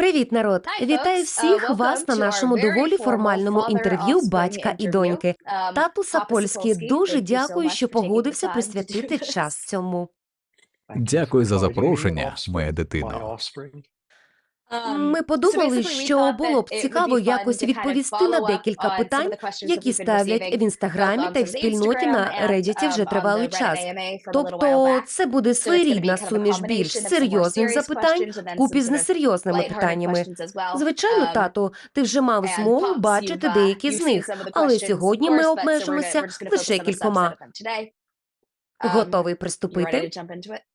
Привіт, народ! Вітаю всіх Uh, вас на нашому доволі формальному інтерв'ю батька і доньки. Um, Тату Сапольський, дуже дякую, що погодився присвятити час цьому. Дякую за запрошення, моя дитино. Um, Ми подумали, що було б цікаво якось відповісти на декілька питань, які ставлять в інстаграмі та й в спільноті на Reddit вже um, тривалий час. Тобто це буде своєрідна суміш більш серйозних запитань some з несерйозними питаннями. Звичайно, Um, тату, ти вже мав змогу бачити uh, деякі з них, але сьогодні ми обмежимося лише кількома. Um, Готовий приступити?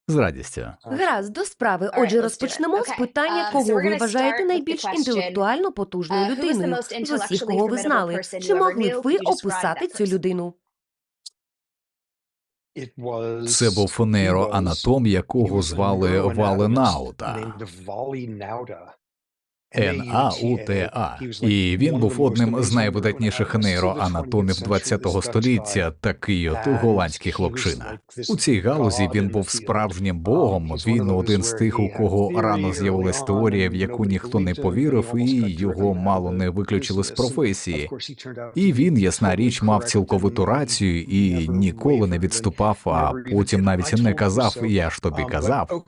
З радістю. Гаразд, до справи. Отже, розпочнемо з питання, Um, кого ви вважаєте найбільш інтелектуально потужною uh, the людиною з усіх, кого ви знали. Чи могли б ви описати цю людину? Це був нейроанатом, якого звали Валенаута. Н-А-У-Т-А. І він був одним з найвидатніших нейроанатомів ХХ століття, такий от голландський хлопчина. У цій галузі він був справжнім богом. Він один з тих, у кого рано з'явилась теорія, в яку ніхто не повірив, і його мало не виключили з професії. І він, ясна річ, мав цілковиту рацію і ніколи не відступав, а потім навіть не казав Я ж тобі казав.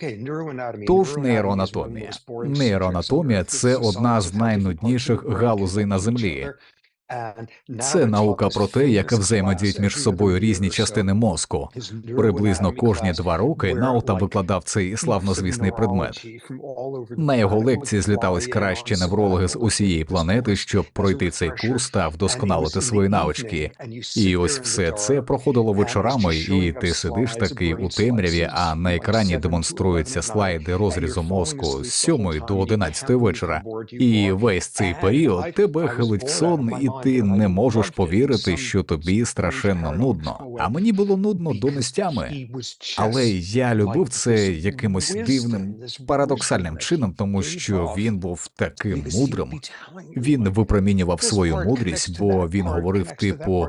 Тож нейроанатомія. Нейроанатомія це одна з найнудніших галузей на землі. Це наука про те, як взаємодіють між собою різні частини мозку. Приблизно кожні два роки Наута викладав цей славнозвісний предмет. На його лекції злітались кращі неврологи з усієї планети, щоб пройти цей курс та вдосконалити свої навички. І ось все це проходило вечорами, і ти сидиш такий у темряві, а на екрані демонструються слайди розрізу мозку з 7 до 11 вечора. І весь цей період тебе хилить в сон, і ти не можеш повірити, що тобі страшенно нудно. А мені було нудно до нестями. Але я любив це якимось дивним, парадоксальним чином, тому що він був таким мудрим. Він випромінював свою мудрість, бо він говорив, типу.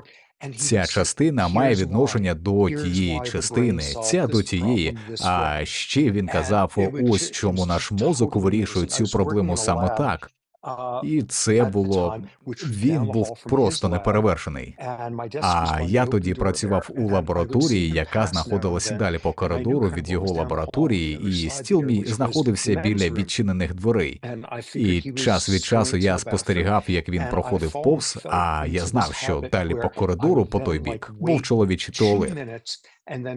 Ця частина має відношення до тієї частини, ця до тієї. А ще він казав: ось чому наш мозок вирішує цю проблему саме так. І це було він був просто неперевершений. А я тоді працював у лабораторії, яка знаходилася далі по коридору від його лабораторії, і стіл мій знаходився біля відчинених дверей. І час від часу я спостерігав, як він проходив повз. А я знав, що далі по коридору, по той бік, був чоловічий туалет.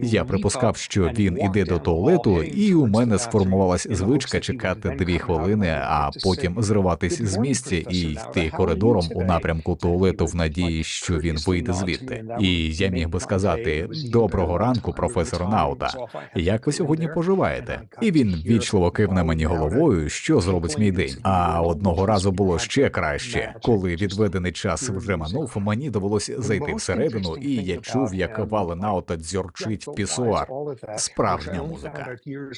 Я припускав, що він іде до туалету, і у мене сформувалась звичка чекати дві хвилини, а потім зриватись з місця і йти коридором у напрямку туалету в надії, що він вийде звідти. І я міг би сказати: доброго ранку, професор Наута. Як ви сьогодні поживаєте? І він вічливо кивне мені головою, що зробить мій день. А одного разу було ще краще, коли відведений час вже минув, мені довелося зайти всередину, і я чув, як Валенаута дзьорчить в пісуар. Справжня музика.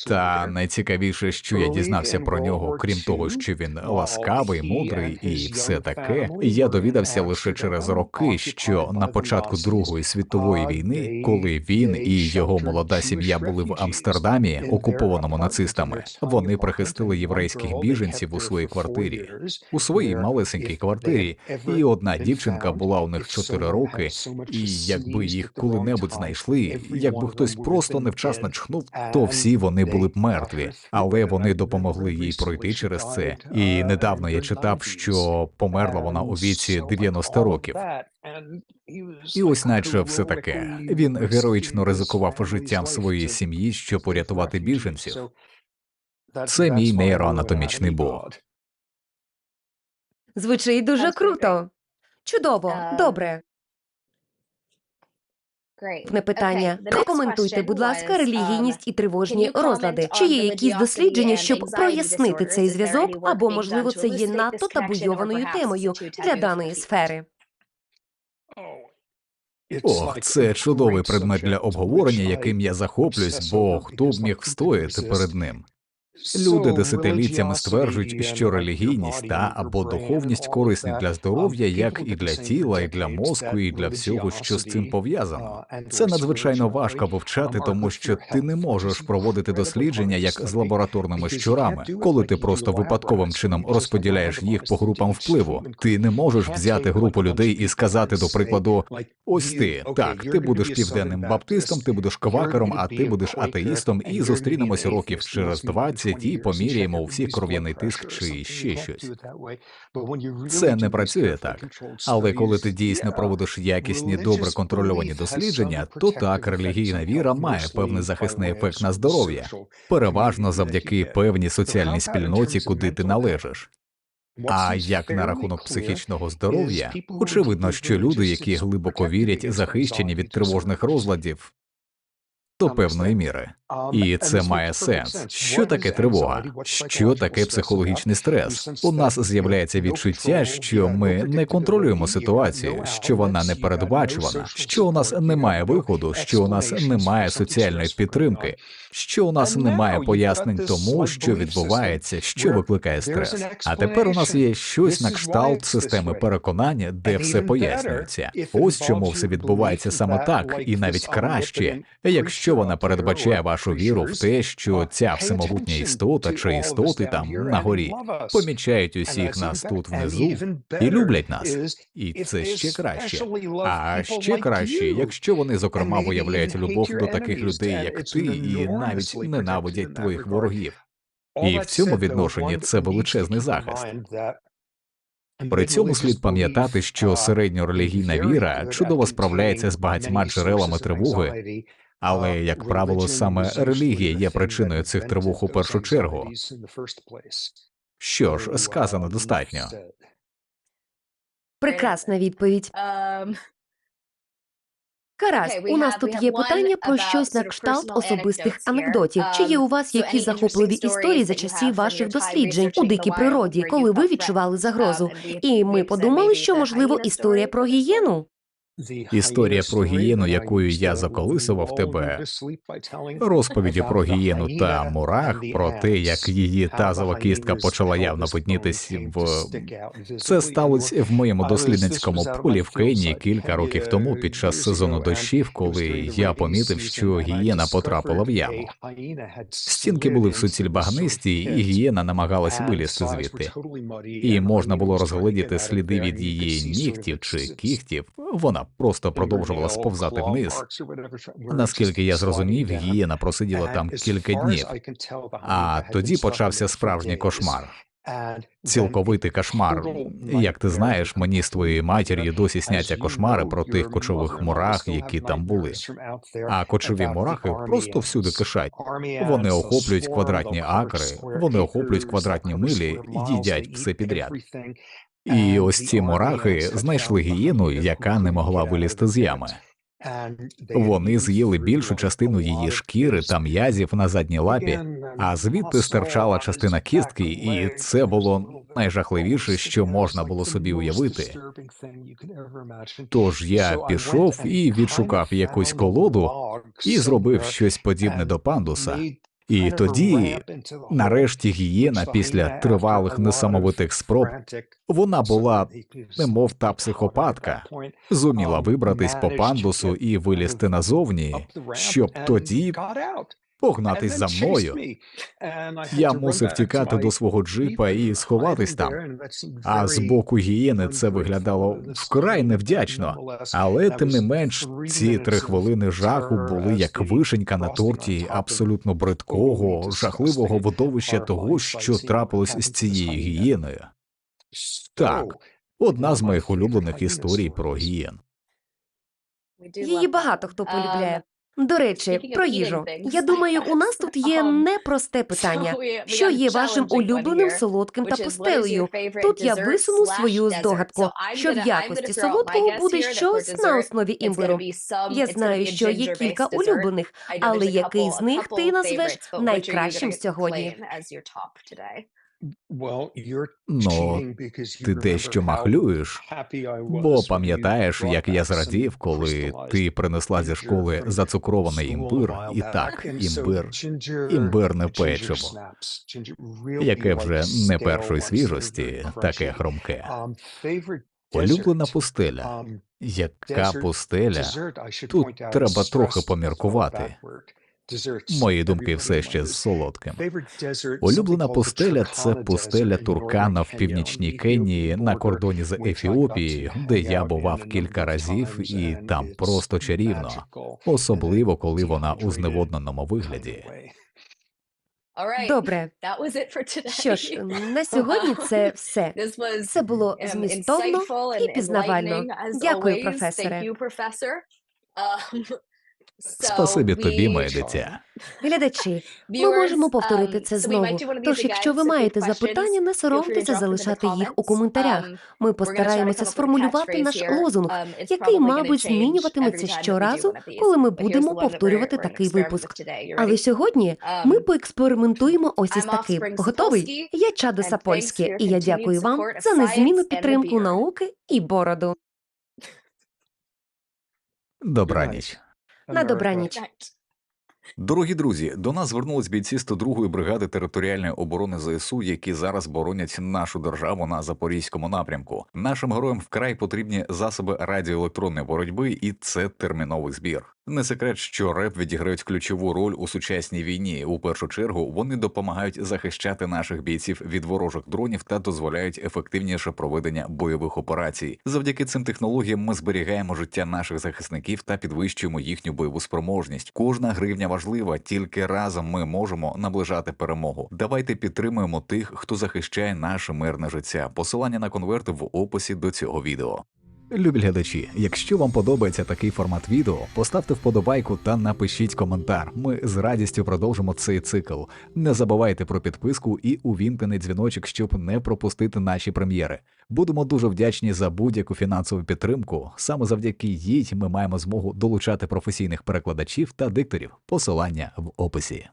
Та найцікавіше, що я дізнався про нього, крім того, що він ласкавий, мудрий і все таке, я довідався лише через роки, що на початку Другої світової війни, коли він і його молода сім'я були в Амстердамі, окупованому нацистами, вони прихистили єврейських біженців у своїй квартирі, у своїй малесенькій квартирі, і одна дівчинка була у них 4 роки, і якби їх коли-небудь знайшли, якби хтось просто невчасно чхнув, то всі вони були б мертві, але вони допомогли їй пройти через це. І недавно я читав, що померла вона у віці 90 років. І ось, наче все таке, він героїчно ризикував життям своєї сім'ї, щоб порятувати біженців. Це мій нейроанатомічний бог. Звучить дуже круто. Чудово, Um, добре. Не питання. Прокоментуйте, будь ласка, релігійність і тривожні розлади. Чи є якісь дослідження, щоб прояснити цей зв'язок, або можливо це є надто табуйованою темою для даної сфери? О, це чудовий предмет для обговорення, яким я захоплююсь, бо хто б міг встояти перед ним. Люди десятиліттями стверджують, що релігійність та або духовність корисні для здоров'я, як і для тіла, і для мозку, і для всього, що з цим пов'язано. Це надзвичайно важко вивчати, тому що ти не можеш проводити дослідження як з лабораторними щурами, коли ти просто випадковим чином розподіляєш їх по групам впливу. Ти не можеш взяти групу людей і сказати, до прикладу, ось ти так, ти будеш південним баптистом, ти будеш квакером, а ти будеш атеїстом, і зустрінемося років через 20 і поміряємо у всіх кров'яний тиск чи ще щось. Це не працює так. Але коли ти дійсно проводиш якісні, добре контрольовані дослідження, то так релігійна віра має певний захисний ефект на здоров'я, переважно завдяки певній соціальній спільноті, куди ти належиш. А як на рахунок психічного здоров'я, очевидно, що люди, які глибоко вірять, захищені від тривожних розладів, до певної міри. І це має сенс. Що таке тривога? Що таке психологічний стрес? У нас з'являється відчуття, що ми не контролюємо ситуацію, що вона не передбачувана, що у нас немає виходу, що у нас немає соціальної підтримки, що у нас немає пояснень тому, що відбувається, що викликає стрес. А тепер у нас є щось на кшталт системи переконання, де все пояснюється. Ось чому все відбувається саме так, і навіть краще, якщо вона передбачає вашу віру в те, що ця всемогутня істота чи істоти там на горі помічають усіх нас тут внизу і люблять нас. І це ще краще. А ще краще, якщо вони зокрема виявляють любов до таких людей, як ти, і навіть ненавидять твоїх ворогів. І в цьому відношенні це величезний захист. При цьому слід пам'ятати, що середньорелігійна віра чудово справляється з багатьма джерелами тривоги, але, як правило, саме релігія є причиною цих тривог у першу чергу. Що ж, сказано достатньо. Прекрасна відповідь. Um, Гаразд, у нас тут є питання про щось на кшталт особистих анекдотів. Чи є у вас Um, any захопливі історії за часів ваших досліджень у дикій природі, коли ви відчували загрозу? Um, І ми подумали, що можливо історія про гієну. Історія про гієну, якою я заколисував тебе, розповіді про гієну та мурах, про те, як її тазова кістка почала явно виднітись в це сталося в моєму дослідницькому полі в Кенії кілька років тому під час сезону дощів, коли я помітив, що гієна потрапила в яму. Стінки були в суціль багнисті, і гієна намагалась вилізти звідти. І можна було розгледіти сліди від її нігтів чи кігтів. Вона просто продовжувала сповзати вниз. Наскільки я зрозумів, гієна просиділа там кілька днів, а тоді почався справжній кошмар. Цілковитий кошмар. Як ти знаєш, мені з твоєю матір'ю досі сняться кошмари про тих кочових мурах, які там були. А кочові мурахи просто всюди кишать. Вони охоплюють квадратні акри, вони охоплюють квадратні милі, і їдять все підряд. І ось ці мурахи знайшли гієну, яка не могла вилізти з ями. Вони з'їли більшу частину її шкіри та м'язів на задній лапі, а звідти стирчала частина кістки, і це було найжахливіше, що можна було собі уявити. Тож я пішов і відшукав якусь колоду і зробив щось подібне до пандуса. І тоді, нарешті, гієна після тривалих несамовитих спроб, вона була немов та психопатка, зуміла вибратись по пандусу і вилізти назовні, щоб тоді погнатись за мною. Я мусив тікати до свого джипа і сховатись там. А з боку гієни це виглядало вкрай невдячно. Але тим не менш, ці три хвилини жаху були як вишенька на торті абсолютно бридкого, жахливого видовища того, що трапилось з цією гієною. Так, одна з моїх улюблених історій про гієн. Її багато хто полюбляє. До речі, про їжу. Я думаю, у нас тут є um, непросте питання. Що є вашим улюбленим солодким та пустелею? Тут я висуну свою здогадку, що в якості солодкого буде щось на основі імбиру. Я знаю, що є кілька улюблених, але який з них ти назвеш найкращим сьогодні? Ну, ти дещо махлюєш, бо пам'ятаєш, як я зрадів, коли ти принесла зі школи зацукрований імбир, і так, імбир, імбирне печиво, яке вже не першої свіжості, таке хромке. Улюблена пустеля. Яка пустеля? Тут треба трохи поміркувати. Мої думки все ще з солодким. Улюблена пустеля це пустеля Туркана в північній Кенії на кордоні з Ефіопією, де я бував кілька разів, і там просто чарівно, особливо коли вона у зневодненому вигляді. Добре. Що ж, на сьогодні це все. Це було змістовно і пізнавально. Дякую, професоре. Спасибі тобі, моє дитя. Глядачі, ми можемо повторити це знову. Тож, якщо ви маєте запитання, не соромтеся залишати їх у коментарях. Ми постараємося сформулювати наш лозунг, який, мабуть, змінюватиметься щоразу, коли ми будемо повторювати такий випуск. Але сьогодні ми поекспериментуємо ось із таким. Готовий? Я Чадо Сапольське, і я дякую вам за незмінну підтримку науки і бороду. Добраніч. На добраніч. Дорогі друзі, до нас звернулись бійці 102-ї бригади територіальної оборони ЗСУ, які зараз боронять нашу державу на запорізькому напрямку. Нашим героям вкрай потрібні засоби радіоелектронної боротьби, і це терміновий збір. Не секрет, що РЕП відіграють ключову роль у сучасній війні. У першу чергу вони допомагають захищати наших бійців від ворожих дронів та дозволяють ефективніше проведення бойових операцій. Завдяки цим технологіям ми зберігаємо життя наших захисників та підвищуємо їхню бойову спроможність. Кожна гривня важлива, тільки разом ми можемо наближати перемогу. Давайте підтримуємо тих, хто захищає наше мирне життя. Посилання на конверт в описі до цього відео. Любі глядачі, якщо вам подобається такий формат відео, поставте вподобайку та напишіть коментар. Ми з радістю продовжимо цей цикл. Не забувайте про підписку і увімкнений дзвіночок, щоб не пропустити наші прем'єри. Будемо дуже вдячні за будь-яку фінансову підтримку. Саме завдяки їй ми маємо змогу долучати професійних перекладачів та дикторів. Посилання в описі.